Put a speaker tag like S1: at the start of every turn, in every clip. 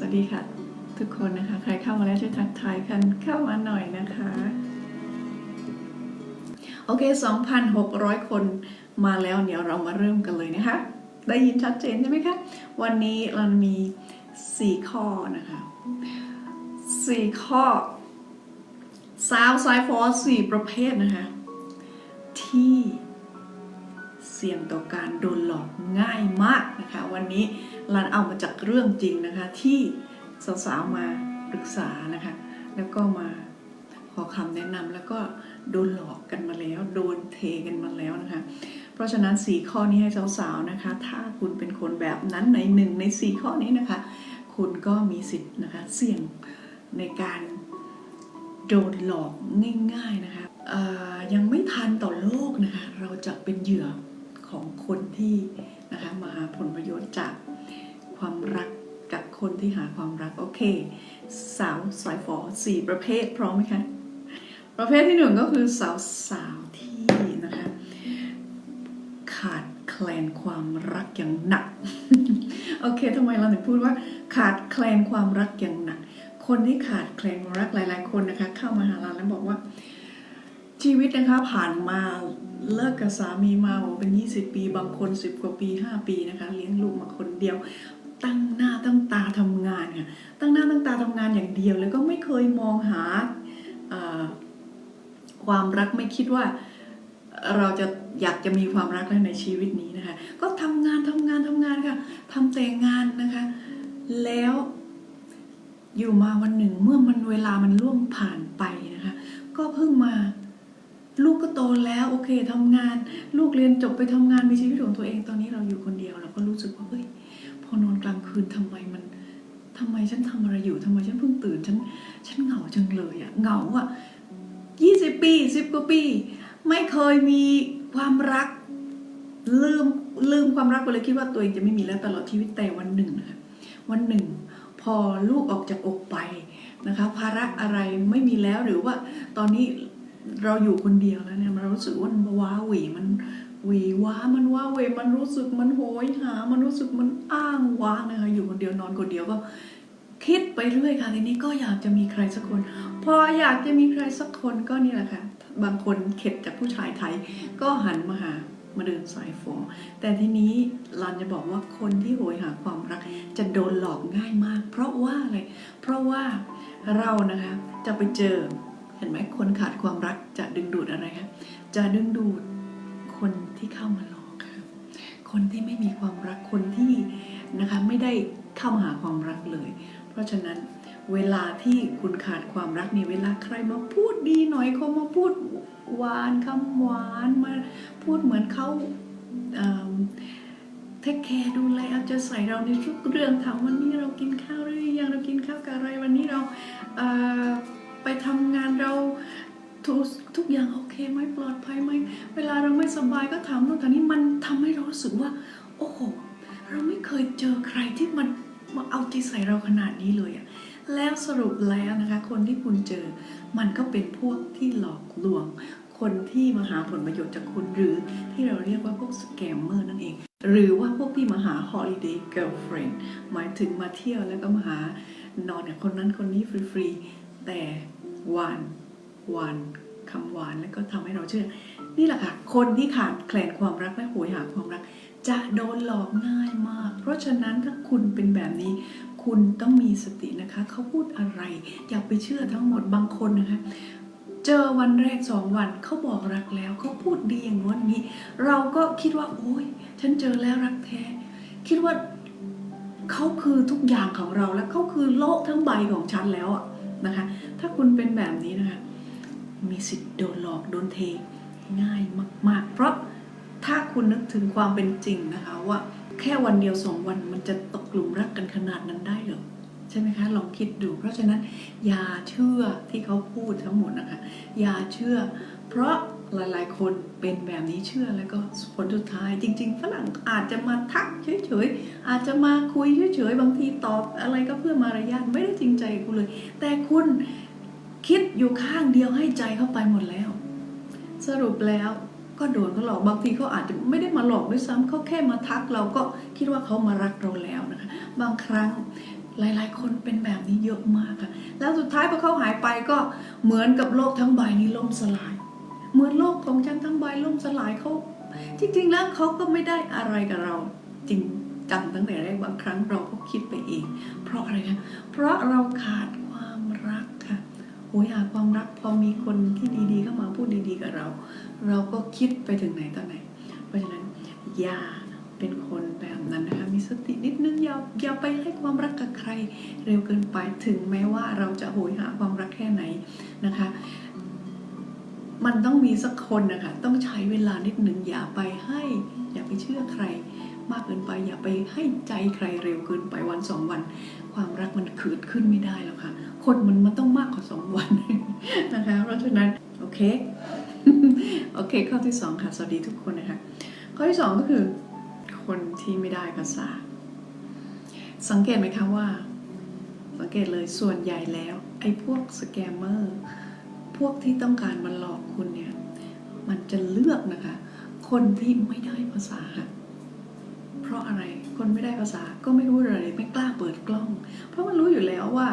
S1: สวัสดีค่ะ ทุกคนนะคะ ใครเข้ามาแล้วช่วยทักทายกันเข้ามาหน่อยนะคะ โอเค 2,600 คนมาแล้วเดี๋ยวเรามาเริ่มกันเลยนะคะ ได้ยินชัดเจนใช่ไหมคะ วันนี้เรามี 4 ข้อนะคะ 4 ข้อสาวสายฟอส4ประเภทนะคะ ที่ เสี่ยงต่อการโดนหลอกง่ายมากนะคะ วันนี้เราเอามาจากเรื่องจริงนะคะที่สาวๆมาปรึกษานะคะ แล้วก็มาขอคำแนะนำแล้วก็โดนหลอกกันมาแล้ว โดนเทกันมาแล้วนะคะ เพราะฉะนั้น 4 ข้อนี้ให้สาวๆนะคะ ถ้าคุณเป็นคนแบบนั้นในหนึ่งใน 4 ข้อนี้นะคะ คุณก็มีสิทธิ์นะคะเสี่ยงในการโดนหลอกง่าย ๆนะคะยังไม่ทันต่อโลกนะคะ เราจะเป็นเหยื่อ ของคนที่นะคะมาหาผลประโยชน์จากความรักกับคนที่หาความรักโอเค สาวสายฝอสี่ประเภทพร้อมไหมคะประเภทที่หนึ่งก็คือสาวสาวที่นะคะขาดแคลนความรักอย่างหนักโอเคทำไมเราถึงพูดว่าขาดแคลนความรักอย่างหนัก คนที่ขาดแคลนความรักหลาย ๆ คนนะคะ เข้ามาหาเราแล้วบอกว่าชีวิตนะคะผ่านมา เลิกกับสามีมาเป็น 20 ปี บางคน 10 กว่าปี 5 ปีนะคะ เลี้ยงลูกมาคนเดียว ตั้งหน้าตั้งตาทำงานค่ะตั้งหน้าตั้งตาทำงานอย่างเดียว แล้วก็ไม่เคยมองหาความรักไม่คิดว่าเราจะอยากจะมีความรักแล้วในชีวิตนี้นะคะ ก็ทำงานทำงานทำงานค่ะทำแต่งานนะคะ แล้วอยู่มาวันหนึ่งเมื่อมันเวลามันล่วงผ่านไปนะคะ ก็เพิ่งมา ลูกก็โตแล้วโอเคทำงาน ลูกเรียนจบไปทำงานมีชีวิตของตัวเองตอนนี้เราอยู่คนเดียวเราก็รู้สึกว่าเฮ้ยพอนอนกลางคืนทำไมมันทำไมฉันทำอะไรอยู่ทำไมฉันเพิ่งตื่นฉันฉันเหงาจังเลยอะเหงาอะยี่สิบปีสิบกว่าปี ไม่เคยมีความรักลืมลืมความรักไปเลยคิดว่าตัวเองจะไม่มีแล้วตลอดชีวิตแต่วันหนึ่งนะคะวันหนึ่ง พอลูกออกจากอกไปนะคะภาระอะไรไม่มีแล้วหรือว่าตอนนี้ เราอยู่คนเดียวแล้วเนี่ยมันรู้สึกว่ามันว้าหวีมันหวีว้ามันว้าเวมันรู้สึกมันโหยหา มันรู้สึกมันอ้างว้างนะคะอยู่คนเดียวนอนคนเดียวก็คิดไปเรื่อยค่ะทีนี้ก็อยากจะมีใครสักคน พออยากจะมีใครสักคนก็นี่แหละค่ะ บางคนเข็ดจากผู้ชายไทย ก็หันมาหามาเดินสายฝอแต่ทีนี้เราจะบอกว่าคนที่โหยหาความรัก จะโดนหลอกง่ายมาก เพราะว่าอะไร เพราะว่าเรานะคะจะไปเจอ เห็นไหมคนขาดความรักจะดึงดูดอะไรคะจะดึงดูดคนที่เข้ามาหลอกค่ะคนที่ไม่มีความรักคนที่นะคะไม่ได้เข้ามาหาความรักเลย เพราะฉะนั้นเวลาที่คุณขาดความรักนี่เวลาใครมาพูดดีหน่อยเขามาพูดหวานคำหวานมาพูดเหมือนเขาเทคแคร์ดูแลเอาใจใส่เราในทุกเรื่องถามวันนี้เรากินข้าวหรือยังเรากินข้าวกับอะไรวันนี้เราเอ่อ ไปทำงานเราทุกทุกอย่างโอเคไหมปลอดภัยไหมเวลาเราไม่สบายก็ถามโน่นถามนี้มันทำให้เรารู้สึกว่า โอ้โหเราไม่เคยเจอใครที่มันมาเอาใจใส่เราขนาดนี้เลยอะแล้วสรุปแล้วนะคะคนที่คุณเจอ มันก็เป็นพวกที่หลอกลวง คนที่มาหาผลประโยชน์จากคุณหรือที่เราเรียกว่าพวกสแกมเมอร์นั่นเอง หรือว่าพวกที่มาหา holiday girlfriend หมายถึงมาเที่ยวแล้วก็มาหานอนกับคนนั้นคนนี้ฟรีๆ แต่หวานหวานคำหวานแล้วก็ทำให้เราเชื่อ นี่แหละค่ะ คนที่ขาดแคลนความรักและโหยหาความรัก จะโดนหลอกง่ายมาก เพราะฉะนั้นถ้าคุณเป็นแบบนี้ คุณต้องมีสตินะคะ เขาพูดอะไร อย่าไปเชื่อทั้งหมดบางคนนะคะเจอวันแรกสองวันเขาบอกรักแล้วเขาพูดดีอย่างนู้นนี้ เราก็คิดว่า โอ้ยฉันเจอแล้วรักแท้ คิดว่าเขาคือทุกอย่างของเราและเขาคือโลกทั้งใบของฉันแล้วอะ นะคะ ถ้าคุณเป็นแบบนี้นะคะ มีสิทธิ์โดนหลอกโดนเทง่ายมาก ๆ เพราะถ้าคุณนึกถึงความเป็นจริงนะคะว่าแค่วันเดียวสองวันมันจะตกหลุมรักกันขนาดนั้นได้หรอใช่ไหมคะลองคิดดู เพราะฉะนั้นอย่าเชื่อที่เขาพูดทั้งหมดนะคะอย่าเชื่อ เพราะ หลายๆ คนเป็นแบบนี้เชื่อแล้วก็ผลสุดท้ายจริง ๆ ฝรั่งอาจจะมาทักเฉยๆอาจจะมาคุยเฉยๆบางทีตอบอะไรก็เพื่อมารยาทไม่ได้จริงใจกับคุณเลย แต่คุณคิดอยู่ข้างเดียวให้ใจเข้าไปหมดแล้ว สรุปแล้วก็โดนเขาหลอกบางทีเขาอาจจะไม่ได้มาหลอกด้วยซ้ำเขาแค่มาทักเราก็คิดว่าเขามารักเราแล้วนะคะบางครั้งหลายๆ คนเป็นแบบนี้เยอะมากค่ะ แล้วสุดท้ายพอเขาหายไปก็เหมือนกับโลกทั้งใบนี้ล่มสลาย เหมือนโลกของฉันทั้งใบล่มสลายเขาจริง ๆ แล้วเขาก็ไม่ได้อะไรกับเรา จริงจังตั้งแต่แรกบางครั้งเราก็คิดไปเอง เพราะอะไรคะเพราะเราขาดความรักค่ะโหยหาความรักพอมีคนที่ดีๆเข้ามาพูดดีๆกับเรา เราก็คิดไปถึงไหนตอนไหน เพราะฉะนั้นอย่าเป็นคนแบบนั้นนะคะมีสตินิดนึงอย่าอย่าไปให้ความรักกับใคร เร็วเกินไปถึงแม้ว่าเราจะโหยหาความรักแค่ไหนนะคะ มันต้องมีสักคนนะคะต้องใช้เวลานิดหนึ่งอย่าไปให้ อย่าไปเชื่อใคร มากเกินไปอย่าไปให้ใจใครเร็วเกินไปวันสองวัน ความรักมันเกิดขึ้นไม่ได้แล้วค่ะ คนมันมันต้องมากกว่าสองวันนะคะ เพราะฉะนั้นโอเคโอเค ข้อที่สองค่ะสวัสดีทุกคนนะคะข้อที่สองก็คือ คนที่ไม่ได้ภาษา สังเกตไหมคะว่า สังเกตเลยส่วนใหญ่แล้ว ไอ้พวกสแกมเมอร์ พวกที่ต้องการมาหลอกคุณเนี่ย มันจะเลือกนะคะ คนที่ไม่ได้ภาษา เพราะอะไรคนไม่ได้ภาษาก็ไม่รู้อะไรไม่กล้าเปิดกล้อง เพราะมันรู้อยู่แล้วว่า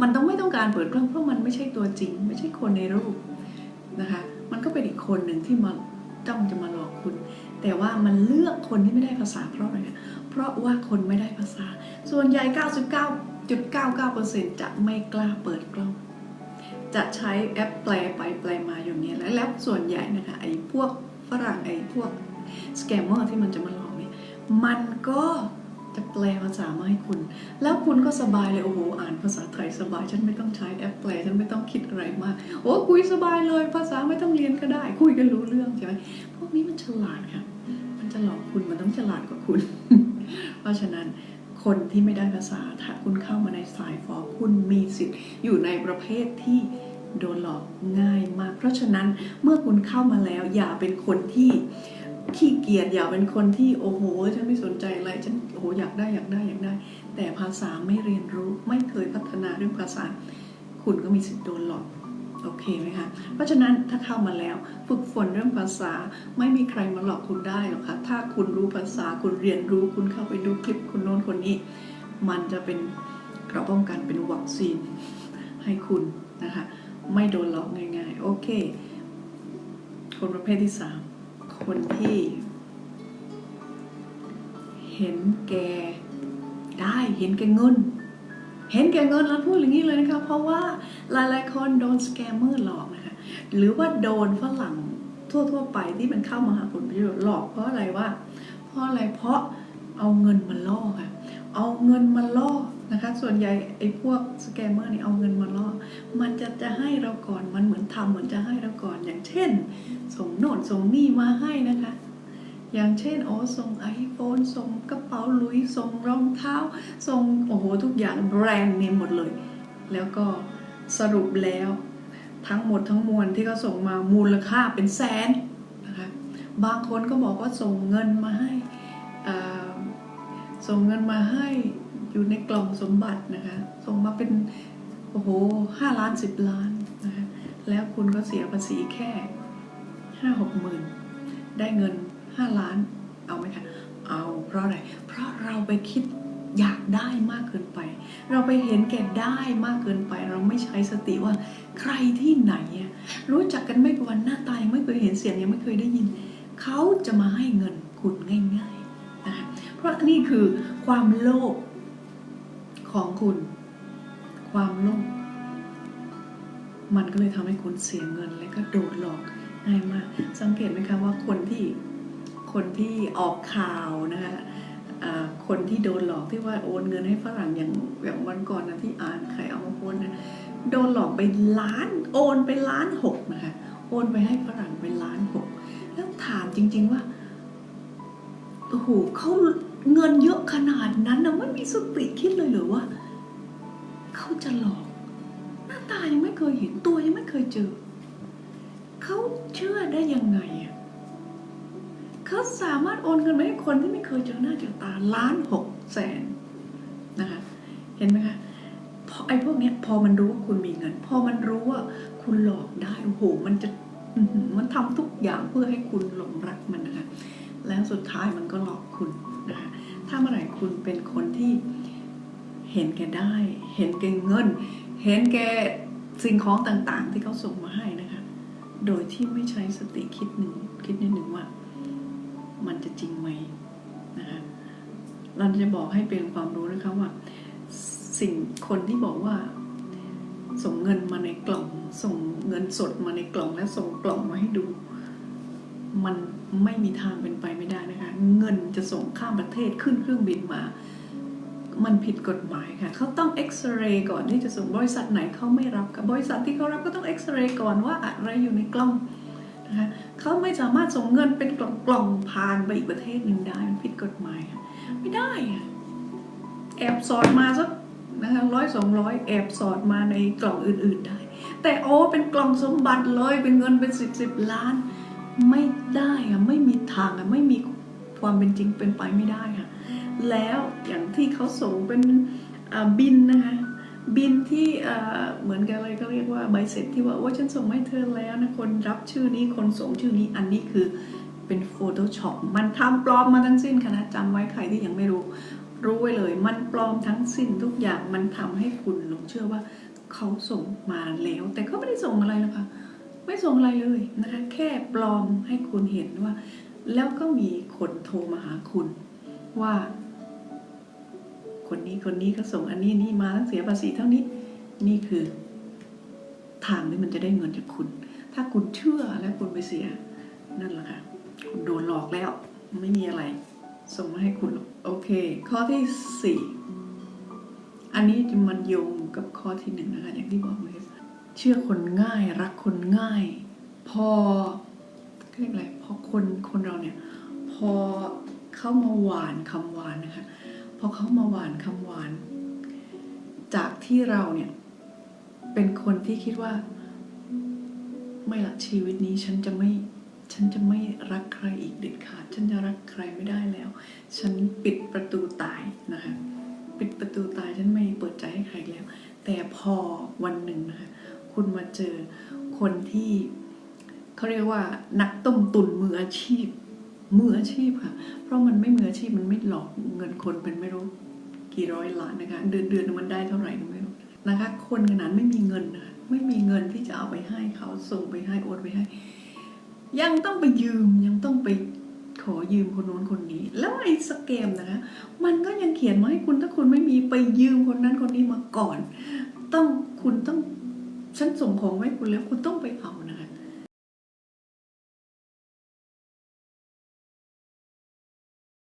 S1: มันต้องไม่ต้องการเปิดกล้องเพราะมันไม่ใช่ตัวจริง ไม่ใช่คนในรูปนะคะ มันก็เป็นอีกคนหนึ่งที่มาจ้องจะมาหลอกคุณ แต่ว่ามันเลือกคนที่ไม่ได้ภาษาเพราะอะไรคะเพราะว่าคนไม่ได้ภาษา ส่วนใหญ่ 99.99%จะไม่กล้าเปิดกล้อง จะใช้แอปแปลไปแปลมาอย่างนี้และแล้วส่วนใหญ่นะคะไอ้พวกฝรั่งไอ้พวกสแกมเมอร์ที่มันจะมาหลอกเนี่ยมันก็จะแปลภาษามาให้คุณ แล้วคุณก็สบายเลยโอ้โหอ่านภาษาไทยสบายฉันไม่ต้องใช้แอปแปลฉันไม่ต้องคิดอะไรมากโอ้คุยสบายเลย ภาษาไม่ต้องเรียนก็ได้ คุยกันรู้เรื่องใช่ไหมพวกนี้มันฉลาดค่ะ มันจะหลอกคุณมันต้องฉลาดกว่าคุณ เพราะฉะนั้น คนที่ไม่ได้ภาษาถ้าคุณเข้ามาในสายฟอคุณมีสิทธิ์อยู่ในประเภทที่โดนหลอกง่ายมาก เพราะฉะนั้นเมื่อคุณเข้ามาแล้ว อย่าเป็นคนที่ขี้เกียจอย่าเป็นคนที่โอ้โห ฉันไม่สนใจอะไรฉันโอ้โหอยากได้อยากได้อยากได้ แต่ภาษาไม่เรียนรู้ไม่เคยพัฒนาเรื่องภาษา คุณก็มีสิทธิ์โดนหลอก โอเคไหมคะ เพราะฉะนั้นถ้าเข้ามาแล้วฝึกฝนเรื่องภาษาไม่มีใครมาหลอกคุณได้หรอกค่ะ ถ้าคุณรู้ภาษาคุณเรียนรู้คุณเข้าไปดูคลิปคุณโน้นคนนี้ มันจะเป็นกราะป้องกันเป็นวัคซีนให้คุณนะคะ ไม่โดนหลอกง่ายๆ โอเค คนประเภทที่สามคนที่ เห็นแก่ได้เห็นแก่เงิน เห็นแก่เงินแล้วพูดอย่างนี้เลยนะคะ เพราะว่า หลายๆคนโดนสแกมเมอร์หลอกนะคะ หรือว่าโดนฝรั่งทั่ว ๆ ไปที่มันเข้ามาหาผลประโยชน์หลอกเพราะอะไรว่า เพราะอะไรเพราะเอาเงินมาล่อค่ะ เอาเงินมาล่อนะคะ ส่วนใหญ่ไอ้พวกสแกมเมอร์นี่เอาเงินมาล่อ มันจะจะให้เราก่อนมันเหมือนทำเหมือนจะให้เราก่อนอย่างเช่น ส่งโน่นส่งนี่มาให้นะคะ อย่างเช่นโอ้ส่ง iPhone ส่งกระเป๋าลุยส่งรองเท้าส่งโอ้โหทุกอย่างแบรนด์เนมหมดเลย แล้วก็ สรุปแล้ว ทั้งหมดทั้งมวลที่เขาส่งมามูลค่าเป็นแสนนะคะบางคนก็บอกว่าส่งเงินมาให้ส่งเงินมาให้อยู่ในกล่องสมบัตินะคะส่งมาเป็นโอ้โหห้าล้านสิบล้านนะคะแล้วคุณก็เสียภาษีแค่ห้าหกหมื่นได้เงินห้าล้านเอาไหมคะเอาเพราะอะไรเพราะเราไปคิด อยากได้มากเกินไป เราไปเห็นแก่ได้มากเกินไป เราไม่ใช้สติว่าใครที่ไหน รู้จักกันไม่กี่วันหน้าตายังไม่เคยเห็นเสียงยังไม่เคยได้ยิน เขาจะมาให้เงินคุณง่ายๆนะคะเพราะนี่คือความโลภของคุณ ความโลภมันก็เลยทำให้คุณเสียเงินและก็โดนหลอกง่ายมาก สังเกตไหมคะว่าคนที่คนที่ออกข่าวนะคะ คนที่โดนหลอกที่ว่าโอนเงินให้ฝรั่งอย่างแบบวันก่อนนะที่อ่านใครเอามาโพสนะโดนหลอกไปล้านโอนไปล้านหกนะคะโอนไปให้ฝรั่งไปล้านหกแล้วถามจริง ๆว่าโอ้โหเขาเงินเยอะขนาดนั้นนะไม่มีสติคิดเลยหรือว่าเขาจะหลอกหน้าตายังไม่เคยเห็นตัวยังไม่เคยเจอเขาเชื่อได้ยังไงอะ เขาสามารถโอนเงินไปให้คนที่ไม่เคยเจอหน้าเจอตาล้านหกแสนนะคะ เห็นไหมคะพอไอ้พวกเนี้ยพอมันรู้ว่าคุณมีเงิน พอมันรู้ว่าคุณหลอกได้โอ้โหมันจะมันทำทุกอย่างเพื่อให้คุณหลงรักมันนะคะ แล้วสุดท้ายมันก็หลอกคุณนะคะ ถ้าเมื่อไหร่คุณเป็นคนที่เห็นแก่ได้ เห็นแก่เงิน เห็นแก่สิ่งของต่างๆ ที่เขาส่งมาให้นะคะ โดยที่ไม่ใช้สติคิดหนึ่งคิดนิดหนึ่งว่า มันจะจริงไหมนะคะเราจะบอกให้เป็นความรู้นะคะว่า สิ่งคนที่บอกว่า ส่งเงินมาในกล่อง ส่งเงินสดมาในกล่องและส่งกล่องมาให้ดู มันไม่มีทางเป็นไปไม่ได้นะคะ เงินจะส่งข้ามประเทศขึ้นเครื่องบินมา มันผิดกฎหมายค่ะเขาต้องเอ็กซเรย์ก่อนที่จะส่งบริษัทไหนเขาไม่รับกับบริษัทที่เขารับก็ต้องเอ็กซเรย์ก่อนว่าอะไรอยู่ในกล่อง นะคะเขาไม่สามารถส่งเงินเป็นกล่องๆผ่านไปอีกประเทศหนึ่งได้มันผิดกฎหมายไม่ได้อะแอบสอดมาสักนะคะร้อยสองร้อยแอบสอดมาในกล่องอื่นๆได้ แต่โอ้เป็นกล่องสมบัติเลยเป็นเงินเป็นสิบสิบล้าน ไม่ได้อะไม่มีทางอะไม่มีความเป็นจริงเป็นไปไม่ได้ค่ะแล้วอย่างที่เขาส่งเป็นบินนะคะ บินที่เหมือนกันเลยก็เรียกว่าใบเสร็จที่ว่าว่าฉันส่งให้เธอแล้วนะคนรับชื่อนี้คนส่งชื่อนี้อันนี้คือเป็น Photoshop มันทำปลอมมาทั้งสิ้นค่ะนะจำไว้ใครที่ยังไม่รู้ รู้ไว้เลย มันปลอมทั้งสิ้นทุกอย่างมันทำให้คุณหลงเชื่อว่าเขาส่งมาแล้ว แต่เขาไม่ได้ส่งอะไรนะคะไม่ส่งอะไรเลยนะคะแค่ปลอมให้คุณเห็นว่า แล้วก็มีคนโทรมาหาคุณว่า คนนี้คนนี้ก็ส่งอันนี้นี่มาต้องเสียภาษีเท่านี้ นี่คือทางที่มันจะได้เงินจากคุณ ถ้าคุณเชื่อและคุณไปเสีย นั่นแหละค่ะ คุณโดนหลอกแล้ว ไม่มีอะไร ส่งมาให้คุณหรอกโอเค ข้อที่สี่อันนี้จะมันโยงกับข้อที่หนึ่งนะคะอย่างที่บอกเลยเชื่อคนง่ายรักคนง่าย พอเรียกอะไรพอคนคนเราเนี่ย พอเข้ามาหวานคำหวานนะคะ พอเขามาหวานคำหวาน จากที่เราเนี่ยเป็นคนที่คิดว่า ไม่ละชีวิตนี้ฉันจะไม่ฉันจะไม่รักใครอีกเด็ดขาด ฉันจะรักใครไม่ได้แล้ว ฉันปิดประตูตายนะคะ ปิดประตูตายฉันไม่เปิดใจให้ใครอีกแล้ว แต่พอวันหนึ่งนะคะคุณมาเจอคนที่เขาเรียกว่านักต้มตุนมืออาชีพ มืออาชีพค่ะ เพราะมันไม่มืออาชีพมันไม่หลอกเงินคนเป็นไม่รู้กี่ร้อยล้านนะคะ เดือนเดือนมันได้เท่าไหร่ก็ไม่รู้นะคะ คนขนาดไม่มีเงินนะคะไม่มีเงินที่จะเอาไปให้เขาส่งไปให้โอนไปให้ ยังต้องไปยืมยังต้องไปขอยืมคนโน้นคนนี้ แล้วไอ้สแกมนะคะ มันก็ยังเขียนมาให้คุณถ้าคุณไม่มีไปยืมคนนั้นคนนี้มาก่อน ต้องคุณต้องฉันส่งของไว้คุณแล้วคุณต้องไปเอานะคะ